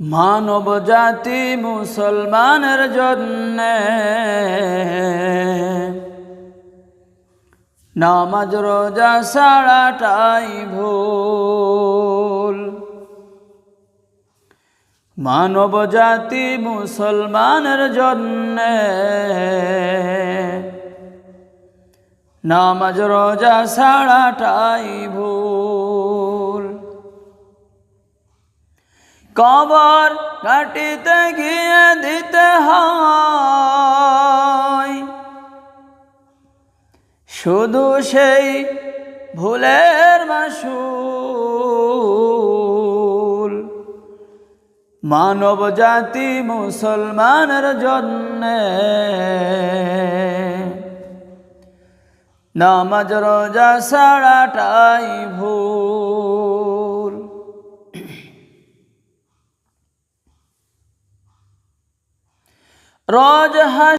মানব জাতি মুসলমানের জন্য নামাজ রোজা সারাটাই ভুল। মানব জাতি মুসলমানের জন্য নামাজ রোজা সারাটাই ভুল। কবর কাটিতে গিয়ে দিতে হয়। শুধু সেই ভুলের মাসুল। মানব জাতি মুসলমানের জন্য। নামাজ রোজা সারাটাই ভুল। রোজ